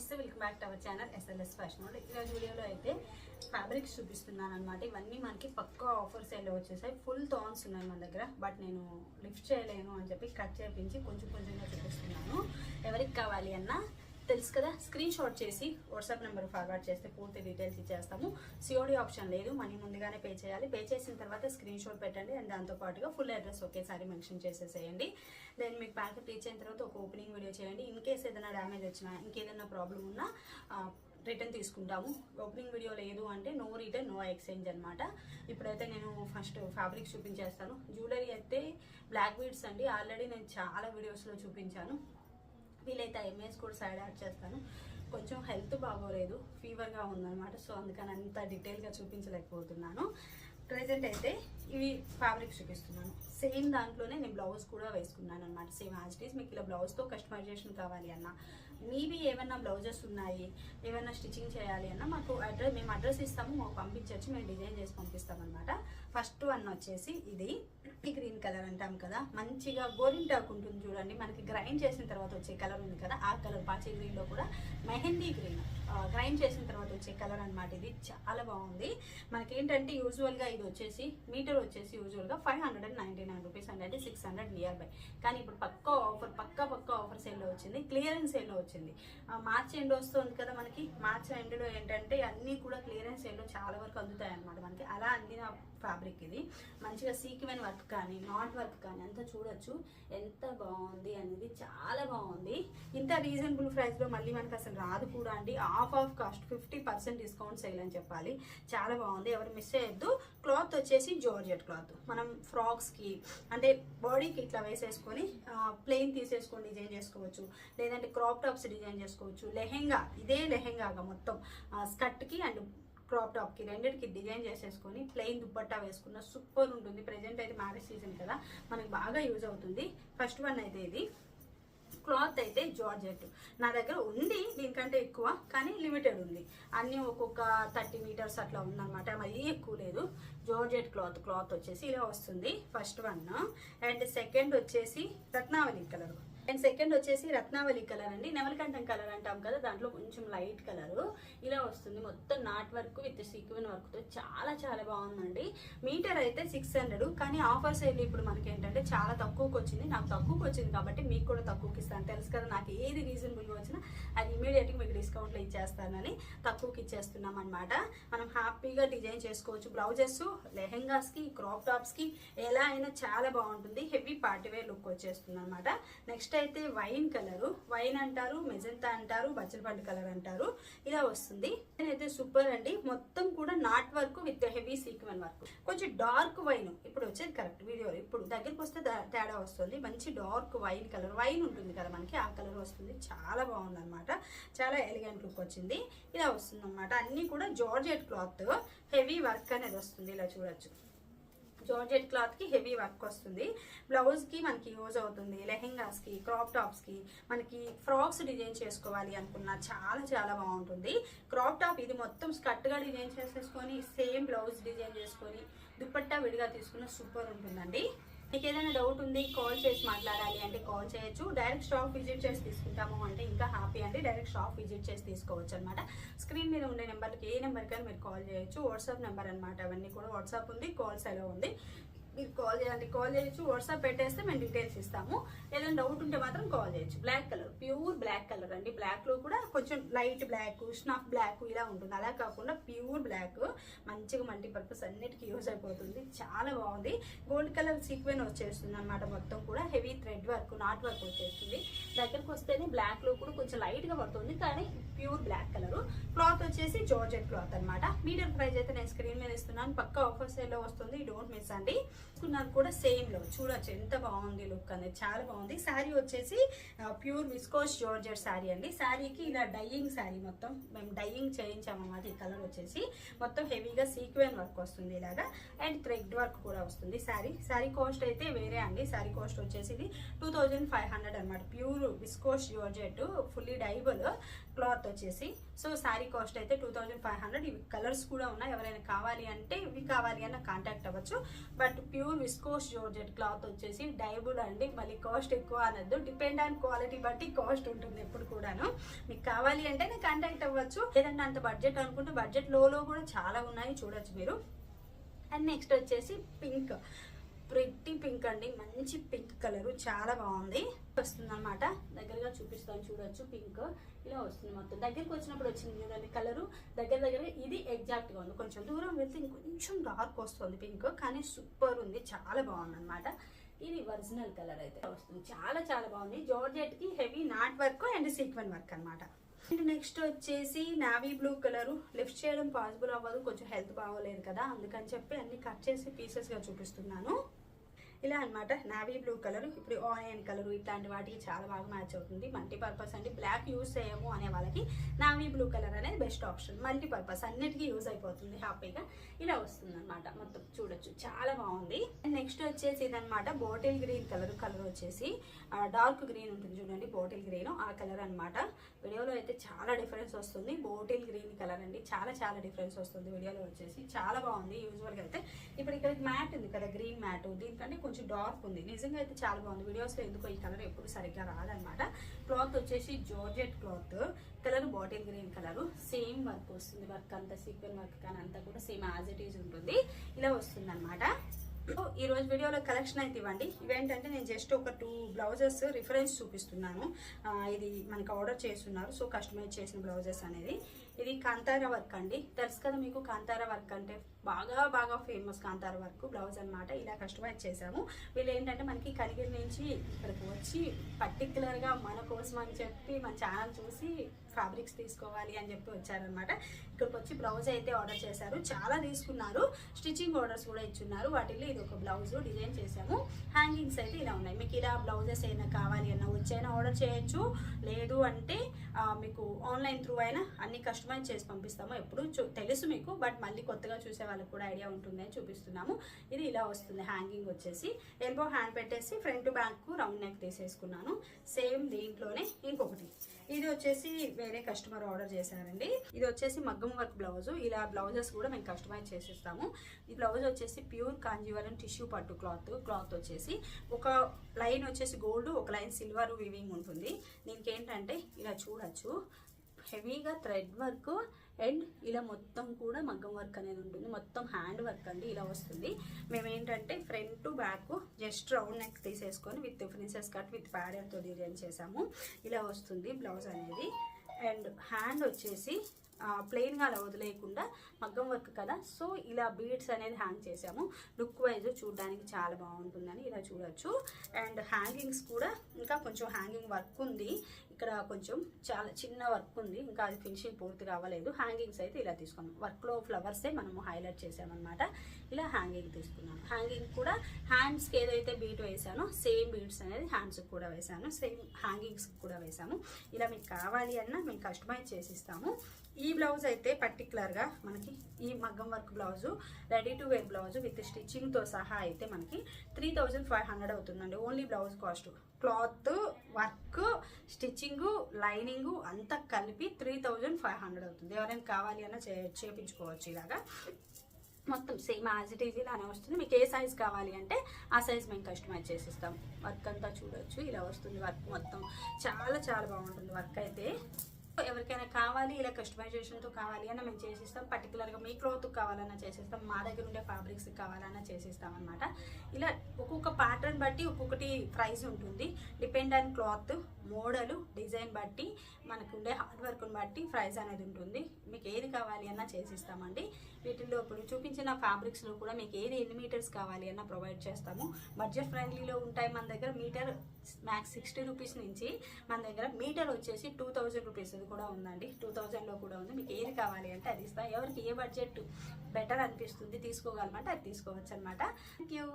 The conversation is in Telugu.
నమస్తే welcome back to our channel SLS fashion world ఈరోజు వీడియోలో అయితే ఫ్యాబ్రిక్స్ చూపిస్తున్నాను అనమాట ఇవన్నీ మనకి పక్కా ఆఫర్ సేల్లో వచ్చేసాయి. ఫుల్ థాన్స్ ఉన్నాయి మన దగ్గర బట్ నేను లిఫ్ట్ చేయలేను అని చెప్పి కట్ చేపించి కొంచెం కొంచెంగా చూపిస్తున్నాను. ఎవరికి కావాలి అన్నా తెలుసు కదా? స్క్రీన్ షాట్ చేసి వాట్సాప్ నెంబర్ ఫార్వర్డ్ చేస్తే పూర్తి డీటెయిల్స్ ఇచ్చేస్తాము. సిఓడి ఆప్షన్ లేదు. మనీ ముందుగానే పే చేయాలి. పే చేసిన తర్వాత స్క్రీన్ షాట్ పెట్టండి. అండ్ దాంతో పాటుగా ఫుల్ అడ్రస్ ఒకేసారి మెన్షన్ చేసేసేయండి. దెన్ మీకు ప్యాకెట్ రీచ్ అయిన తర్వాత ఒక ఓపెనింగ్ వీడియో చేయండి. ఇన్ కేస్ ఏదైనా డ్యామేజ్ వచ్చినా ఇంకేదైనా ప్రాబ్లం ఉన్నా రిటర్న్ తీసుకుంటాము. ఓపెనింగ్ వీడియో లేదు అంటే నో రిటర్న్ నో ఎక్స్చేంజ్ అనమాట ఇప్పుడైతే నేను ఫస్ట్ ఫ్యాబ్రిక్ చూపించేస్తాను. జ్యువెలరీ అయితే బ్లాక్ బీడ్స్ అండి. ఆల్రెడీ నేను చాలా వీడియోస్లో చూపించాను. వీలైతే ఎంఎస్ కూడా సైడ్ యాడ్ చేస్తాను. కొంచెం హెల్త్ బాగోలేదు ఫీవర్గా ఉందన్నమాట సో అందుకని అంత డీటెయిల్గా చూపించలేకపోతున్నాను. ప్రజెంట్ అయితే ఇవి ఫ్యాబ్రిక్ చూపిస్తున్నాను. సేమ్ దాంట్లోనే నేను బ్లౌజ్ కూడా వేసుకున్నాను అనమాట సేమ్ యాజ్ ఇట్ ఈస్ మీకు ఇలా బ్లౌజ్తో కస్టమైజేషన్ కావాలి అన్న మీవి ఏమైనా బ్లౌజెస్ ఉన్నాయి ఏమైనా స్టిచ్చింగ్ చేయాలి అన్న మాకు అడ్రస్ మేము అడ్రస్ ఇస్తాము మాకు పంపించవచ్చు మేము డిజైన్ చేసి పంపిస్తాం అనమాట ఫస్ట్ వన్ వచ్చేసి ఇది. గ్రీన్ కలర్ అంటాం కదా. మంచిగా గోరింటాకు ఉంటుంది చూడండి. మనకి గ్రైండ్ చేసిన తర్వాత వచ్చే కలర్ ఉంది కదా ఆ కలర్ పాచి గ్రీన్లో కూడా మెహందీ గ్రీన్. గ్రైండ్ చేసిన తర్వాత వచ్చే కలర్ అనమాట ఇది. చాలా బాగుంది. మనకి ఏంటంటే యూజువల్గా ఇది వచ్చేసి మీటర్ వచ్చేసి యూజువల్గా five hundred and ninety nine rupees అంటే సిక్స్ హండ్రెడ్ నియర్ బై. కానీ ఇప్పుడు పక్క ఆఫర్ పక్క పక్క ఆఫర్ సేల్లో వచ్చింది. క్లియరెన్స్ సేల్లో వచ్చింది వచ్చింది. మార్చ్ ఎండ్ వస్తుంది కదా మనకి. మార్చ్ ఎండ్లో ఏంటంటే అన్నీ కూడా క్లియరెన్స్ సేల్లో చాలా వరకు అందుతాయి అనమాట మనకి. అలా అందిన ఫ్యాబ్రిక్ ఇది. మంచిగా సీక్వెన్ వర్క్ కానీ నాట్ వర్క్ కానీ అంతా చూడొచ్చు. ఎంత బాగుంది అనేది చాలా బాగుంది. ఇంత రీజనబుల్ ప్రైస్లో మళ్ళీ మనకి అసలు రాదు కూడా అండి. Half of cost fifty percent discount sale అని చెప్పాలి. చాలా బాగుంది. ఎవరు మిస్ చేయొద్దు. క్లాత్ వచ్చేసి జార్జెట్ క్లాత్. మనం ఫ్రాక్స్కి అంటే బాడీకి ఇట్లా వేసేసుకొని ప్లెయిన్ తీసేసుకొని డిజైన్ చేసుకోవచ్చు. లేదంటే క్రాప్ టాప్స్ డిజైన్ చేసుకోవచ్చు. లెహెంగా ఇదే లెహెంగాగా మొత్తం స్కర్ట్కి అండ్ క్రాప్ టాప్కి రెండింటికి డిజైన్ చేసేసుకొని ప్లెయిన్ దుప్పట్టా వేసుకున్న సూపర్ ఉంటుంది. ప్రెజెంట్ అయితే మ్యారేజ్ సీజన్ కదా మనకి బాగా యూజ్ అవుతుంది. ఫస్ట్ వన్ అయితే ఇది. క్లాత్ అయితే జార్జెట్. నా దగ్గర ఉంది దీనికంటే ఎక్కువ కానీ లిమిటెడ్ ఉంది. అన్నీ ఒక్కొక్క థర్టీ మీటర్స్ అట్లా ఉందన్నమాట. మరీ ఎక్కువ లేదు. జార్జెట్ క్లాత్ క్లాత్ వచ్చేసి ఇలా వస్తుంది. ఫస్ట్ వన్ అండ్ సెకండ్ వచ్చేసి రత్నావళి కలర్. అండ్ సెకండ్ వచ్చేసి రత్నావళి కలర్ అండి. నెమలికంఠం కలర్ అంటాం కదా దాంట్లో కొంచెం లైట్ కలర్ ఇలా వస్తుంది. మొత్తం నాట్ వర్క్ విత్ సీక్వెన్ వర్క్తో చాలా చాలా బాగుందండి. మీటర్ అయితే సిక్స్ హండ్రెడ్ కానీ ఆఫర్ సేల్ ఇప్పుడు మనకి ఏంటంటే చాలా తక్కువకి వచ్చింది. నాకు తక్కువకి వచ్చింది కాబట్టి మీకు కూడా తక్కువకి ఇస్తాను. తెలుసు కదా నాకు ఏది రీజనబుల్గా వచ్చినా అది ఇమీడియట్గా మీకు డిస్కౌంట్లో ఇచ్చేస్తానని తక్కువకి ఇచ్చేస్తున్నాం అనమాట మనం హ్యాపీగా డిజైన్ చేసుకోవచ్చు. బ్లౌజెస్ లెహెంగాస్కి క్రాప్ టాప్స్కి ఎలా అయినా చాలా బాగుంటుంది. హెవీ పార్టీవేర్ లుక్ వచ్చేస్తుంది అనమాట నెక్స్ట్ నెక్స్ట్ అయితే వైన్ కలర్. వైన్ అంటారు మెజంతా అంటారు బచ్చలపండు కలర్ అంటారు. ఇలా వస్తుంది. నేనైతే సూపర్ అండి. మొత్తం కూడా knot work with heavy sequin work. కొంచెం డార్క్ వైన్. ఇప్పుడు వచ్చేది కరెక్ట్ వీడియో. ఇప్పుడు దగ్గరికి వస్తే తేడా వస్తుంది. మంచి డార్క్ వైన్ కలర్. వైన్ ఉంటుంది కదా మనకి ఆ కలర్ వస్తుంది. చాలా బాగుంది అనమాట చాలా ఎలిగెంట్ లుక్ వచ్చింది. ఇలా వస్తుంది అనమాట కూడా జార్జెట్ క్లాత్. హెవీ వర్క్ అనేది వస్తుంది. ఇలా చూడొచ్చు. జార్జెట్ క్లాత్కి హెవీ వర్క్ వస్తుంది. బ్లౌజ్కి మనకి యూజ్ అవుతుంది. లెహెంగాస్కి క్రాప్ టాప్స్కి మనకి ఫ్రాక్స్ డిజైన్ చేసుకోవాలి అనుకున్నా చాలా చాలా బాగుంటుంది. క్రాప్ టాప్ ఇది మొత్తం స్కర్ట్గా డిజైన్ చేసేసుకొని సేమ్ బ్లౌజ్ డిజైన్ చేసుకొని దుప్పట్టా విడిగా తీసుకున్న సూపర్ ఉంటుందండి. మీకు ఏదైనా డౌట్ ఉంది కాల్ చేసి మాట్లాడాలి అంటే కాల్ చేయొచ్చు. డైరెక్ట్ షాప్ విజిట్ చేసి తీసుకుంటాము అంటే ఇంకా హ్యాపీ అంటే డైరెక్ట్ షాప్ విజిట్ చేసి తీసుకోవచ్చు అనమాట స్క్రీన్ మీద ఉండే నెంబర్కి ఏ నెంబర్కి మీరు కాల్ చేయొచ్చు. వాట్సాప్ నెంబర్ అనమాట అవన్నీ కూడా వాట్సాప్ ఉంది కాల్స్ ఎలా ఉంది. మీరు కాల్ చేయండి కాల్ చేయొచ్చు వాట్సాప్ పెట్టేస్తే మేము డీటెయిల్స్ ఇస్తాము. ఏదైనా డౌట్ ఉంటే మాత్రం కాల్ చేయొచ్చు. Black colour pure black colour అండి. బ్లాక్లో కూడా కొంచెం లైట్ బ్లాక్ స్నాప్ బ్లాక్ ఇలా ఉంటుంది. అలా కాకుండా ప్యూర్ బ్లాక్ మంచిగా మల్టీపర్పస్ అన్నిటికీ యూజ్ అయిపోతుంది. చాలా బాగుంది. గోల్డ్ కలర్ సీక్వెన్ వచ్చేస్తుంది అనమాట మొత్తం కూడా. Heavy thread work knot work వచ్చేస్తుంది. దగ్గరకు వస్తేనే బ్లాక్లో కూడా కొంచెం లైట్గా పడుతుంది. కానీ ప్యూర్ బ్లాక్ కలర్ క్లాత్ వచ్చేసి జార్జెట్ క్లాత్ అనమాట మీడియం ప్రైస్ అయితే నేను స్క్రీన్ మీద ఇస్తున్నాను. పక్క ఆఫర్ సేల్లో వస్తుంది. డోంట్ మిస్ అండి. తీసుకున్నారు కూడా సేమ్లో చూడొచ్చు ఎంత బాగుంది లుక్ అనేది. చాలా బాగుంది. శారీ వచ్చేసి ప్యూర్ విస్కోస్ జార్జెట్ శారీ అండి. శారీకి ఇలా డైయింగ్ శారీ మొత్తం మేము డైయింగ్ చేయించామన్నమాట. ఈ కలర్ వచ్చేసి. మొత్తం హెవీగా సీక్వెన్ వర్క్ వస్తుంది ఇలాగా. అండ్ థ్రెడ్ వర్క్ కూడా వస్తుంది. శారీ శారీ కాస్ట్ అయితే వేరే అండి. శారీ కాస్ట్ వచ్చేసి ఇది టూ థౌజండ్ ఫైవ్ హండ్రెడ్ అనమాట pure viscose georgette fully dyeable cloth వచ్చేసి. సో శారీ కాస్ట్ అయితే టూ థౌజండ్ ఫైవ్ హండ్రెడ్ ఇవి కలర్స్ కూడా ఉన్నాయి. ఎవరైనా కావాలి అంటే ఇవి కావాలి అన్న కాంటాక్ట్ అవ్వచ్చు. But pure viscose georgette cloth వచ్చేసి డైబుల్ అండి. మళ్ళీ కాస్ట్ ఎక్కువ అనద్దు. డిపెండ్ ఆన్ క్వాలిటీ బట్టి కాస్ట్ ఉంటుంది ఎప్పుడు కూడాను. మీకు కావాలి అంటే నేను కాంటాక్ట్ అవ్వచ్చు. లేదంటే అంత బడ్జెట్ అనుకుంటే బడ్జెట్ లోలో కూడా చాలా ఉన్నాయి. చూడొచ్చు మీరు. అండ్ నెక్స్ట్ వచ్చేసి పింక్ ప్రిట్టి పింక్ అండి. మంచి పింక్ కలర్ చాలా బాగుంది. వస్తుంది అనమాట దగ్గరగా చూపిస్తాను. చూడొచ్చు. పింక్ ఇలా వస్తుంది మొత్తం. దగ్గరికి వచ్చినప్పుడు వచ్చింది చూడండి కలరు దగ్గర దగ్గర ఇది ఎగ్జాక్ట్గా ఉంది. కొంచెం దూరం వెళ్తే ఇంకొంచెం డార్క్ వస్తుంది పింక్ కానీ సూపర్ ఉంది. చాలా బాగుంది అనమాట ఇది ఒరిజినల్ కలర్ అయితే వస్తుంది. చాలా చాలా బాగుంది. జార్జెట్కి heavy knot work and sequin work అన్నమాట. అండ్ నెక్స్ట్ వచ్చేసి నావీ బ్లూ కలర్ లిఫ్ట్ చేయడం పాసిబుల్ అవ్వదు. కొంచెం హెల్త్ బాగోలేదు కదా. అందుకని చెప్పి అన్ని కట్ చేసి పీసెస్గా చూపిస్తున్నాను. ఇలా అన్నమాట. నావీ బ్లూ కలర్ ఇప్పుడు ఆనియన్ కలర్ ఇట్లాంటి వాటికి చాలా బాగా మ్యాచ్ అవుతుంది. మల్టీపర్పస్ అంటే బ్లాక్ యూస్ చేయము అనే వాళ్ళకి నావీ బ్లూ కలర్ అనేది బెస్ట్ ఆప్షన్. మల్టీపర్పస్ అన్నిటికీ యూజ్ అయిపోతుంది హ్యాపీగా. ఇలా వస్తుంది అనమాట మొత్తం చూడొచ్చు. చాలా బాగుంది. నెక్స్ట్ వచ్చేసి ఇదనమాట బాటిల్ గ్రీన్ కలర్. కలర్ వచ్చేసి డార్క్ గ్రీన్ ఉంటుంది చూడండి బాటిల్ గ్రీన్. ఆ కలర్ అనమాట వీడియోలో అయితే చాలా డిఫరెన్స్ వస్తుంది. బాటిల్ గ్రీన్ కలర్ అండి. చాలా చాలా డిఫరెన్స్ వస్తుంది వీడియోలో వచ్చేసి. చాలా బాగుంది యూజువల్గా అయితే. ఇప్పుడు ఇక్కడ మ్యాట్ ఉంది కదా గ్రీన్ మ్యాట్. దీనికంటే కొంచెం డార్క్ ఉంది. నిజంగా అయితే చాలా బాగుంది. వీడియోస్లో ఎందుకో ఈ కలర్ ఎప్పుడు సరిగ్గా రాదనమాట క్లాత్ వచ్చేసి georgette cloth colour bottle green colour same work వస్తుంది. వర్క్ అంతా సీక్వెన్ వర్క్ కానీ అంతా కూడా సేమ్ యాజ్ ఇట్ ఈజ్ ఉంటుంది. ఇలా వస్తుంది అనమాట ఈ రోజు వీడియోలో కలెక్షన్ అయితే ఇవ్వండి. ఇవేంటంటే నేను జస్ట్ ఒక టూ బ్లౌజెస్ రిఫరెన్స్ చూపిస్తున్నాను. ఇది మనకి ఆర్డర్ చేస్తున్నారు. సో కస్టమైజ్ చేసిన బ్లౌజెస్ అనేది. ఇది కాంతార వర్క్ అండి. తెలుసు కదా మీకు కాంతార వర్క్ అంటే బాగా బాగా ఫేమస్ కాంతార వర్క్ బ్లౌజ్ అనమాట ఇలా కస్టమైజ్ చేసాము వీళ్ళు ఏంటంటే మనకి కనిగిరి నుంచి ఇక్కడికి వచ్చి పర్టికులర్గా మన కోసం అని చెప్పి మన ఛానల్ చూసి ఫ్యాబ్రిక్స్ తీసుకోవాలి అని చెప్పి వచ్చారనమాట. ఇక్కడికి వచ్చి బ్లౌజ్ అయితే ఆర్డర్ చేశారు. చాలా తీసుకున్నారు. స్టిచ్చింగ్ ఆర్డర్స్ కూడా ఇచ్చున్నారు. వాటిల్లో ఇది ఒక బ్లౌజ్ డిజైన్ చేశాము. హ్యాంగింగ్స్ అయితే ఇలా ఉన్నాయి. మీకు ఇలా బ్లౌజెస్ అయినా కావాలి అన్నా వచ్చైనా ఆర్డర్ చేయొచ్చు? లేదు అంటే మీకు ఆన్లైన్ త్రూ అయినా అన్ని కస్టమైజ్ చేసి పంపిస్తాము. ఎప్పుడు చూ- తెలుసు మీకు బట్ మళ్ళీ కొత్తగా చూసే వాళ్ళకి కూడా ఐడియా ఉంటుంది అని చూపిస్తున్నాము. ఇది ఇలా వస్తుంది హ్యాంగింగ్ వచ్చేసి. ఎల్బో హ్యాండ్ పెట్టేసి ఫ్రంట్ బ్యాక్ రౌండ్ నెక్ తీసేసుకున్నాను. సేమ్ దీంట్లోనే ఇంకొకటి. ఇది వచ్చేసి వేరే కస్టమర్ ఆర్డర్ చేశారండి. ఇది వచ్చేసి మగ్గం వర్క్ బ్లౌజ్ ఇలా బ్లౌజెస్ కూడా మేము కస్టమైజ్ చేసిస్తాము. ఈ బ్లౌజ్ వచ్చేసి ప్యూర్ కాంజీవరం టిష్యూ పట్టు క్లాత్ క్లాత్ వచ్చేసి. ఒక లైన్ వచ్చేసి గోల్డ్ ఒక లైన్ సిల్వర్ వివింగ్ ఉంటుంది. దీనికి ఏంటంటే ఇలా చూడొచ్చు. హెవీగా థ్రెడ్ వర్క్ అండ్ ఇలా మొత్తం కూడా మగ్గం వర్క్ అనేది ఉంటుంది. మొత్తం హ్యాండ్ వర్క్ అండి ఇలా వస్తుంది. మేమేంటంటే front to back just round neck తీసేసుకొని విత్ ప్రిన్సెస్ కట్ విత్ ప్యాడర్తో డిజైన్ చేసాము. ఇలా వస్తుంది బ్లౌజ్ అనేది. అండ్ హ్యాండ్ వచ్చేసి ప్లెయిన్గా అలా వదిలేయకుండా మగ్గం వర్క్ కదా. సో ఇలా బీడ్స్ అనేది హ్యాంగ్ చేసాము. లుక్ వైజ్ చూడడానికి చాలా బాగుంటుందని ఇలా చూడొచ్చు. అండ్ హ్యాంగింగ్స్ కూడా ఇంకా కొంచెం హ్యాంగింగ్ వర్క్ ఉంది. ఇక్కడ కొంచెం చాలా చిన్న వర్క్ ఉంది. ఇంకా అది ఫినిషింగ్ పూర్తి కావలేదు. హ్యాంగింగ్స్ అయితే ఇలా తీసుకున్నాం. వర్క్లో ఫ్లవర్సే మనము హైలైట్ చేసామన్నమాట. ఇలా హ్యాంగింగ్ తీసుకున్నాను హ్యాంగింగ్ కూడా హ్యాండ్స్కి ఏదైతే బీట్ వేసానో సేమ్ బీట్స్ అనేది హ్యాండ్స్కి కూడా వేసాను. సేమ్ హ్యాంగింగ్స్కి కూడా వేసాము. ఇలా మీకు కావాలి అన్నా మేము కస్టమైజ్ చేసిస్తాము ఈ బ్లౌజ్ అయితే పర్టికులర్గా మనకి ఈ మగ్గం work blouse ready to wear blouse with స్టిచ్చింగ్తో సహా అయితే మనకి త్రీ థౌజండ్ ఫైవ్ హండ్రెడ్ అవుతుందండి. Only blouse cost cloth work stitching lining అంతా కలిపి త్రీ థౌజండ్ ఫైవ్ హండ్రెడ్ అవుతుంది. ఎవరైనా కావాలి అన్నా చే చేపించుకోవచ్చు ఇలాగా. మొత్తం సేమ్ యాజ్ ఇట్ ఈజ్ ఇలానే వస్తుంది. మీకు ఏ సైజ్ కావాలి అంటే ఆ సైజ్ మేము కస్టమైజ్ చేసిస్తాం. వర్క్ అంతా చూడొచ్చు. ఇలా వస్తుంది వర్క్ మొత్తం. చాలా చాలా బాగుంటుంది వర్క్ అయితే. ఎవరికైనా కావాలి ఇలా కస్టమైజేషన్తో కావాలి అన్న మేము చేసిస్తాం. పర్టికులర్గా మీ క్లోత్ కావాలన్నా చేసేస్తాం. మా దగ్గర ఉండే ఫ్యాబ్రిక్స్ కావాలన్నా చేసేస్తాం అనమాట ఇలా ఒక్కొక్క ప్యాటర్న్ బట్టి ఒక్కొక్కటి ప్రైస్ ఉంటుంది. Depend on cloth model design బట్టి మనకు ఉండే హార్డ్ వర్క్ని బట్టి ప్రైస్ అనేది ఉంటుంది. మీకు ఏది కావాలి అన్నా చేసిస్తామండి వీటిల్లో ఇప్పుడు చూపించిన ఫ్యాబ్రిక్స్లో కూడా మీకు ఏది ఎన్ని మీటర్స్ కావాలి అన్నా ప్రొవైడ్ చేస్తాము. బడ్జెట్ ఫ్రెండ్లీలో ఉంటాయి మన దగ్గర మీటర్ మ్యాక్స్ సిక్స్టీ రూపీస్ నుంచి మన దగ్గర మీటర్ వచ్చేసి టూ థౌజండ్ రూపీస్ కూడా ఉందండి. టూ థౌజండ్లో కూడా ఉంది. మీకు ఏది కావాలి అంటే అది ఇస్తాం. ఎవరికి ఏ బడ్జెట్ బెటర్ అనిపిస్తుంది తీసుకోగలమంటే అది తీసుకోవచ్చు అనమాట థ్యాంక్ యూ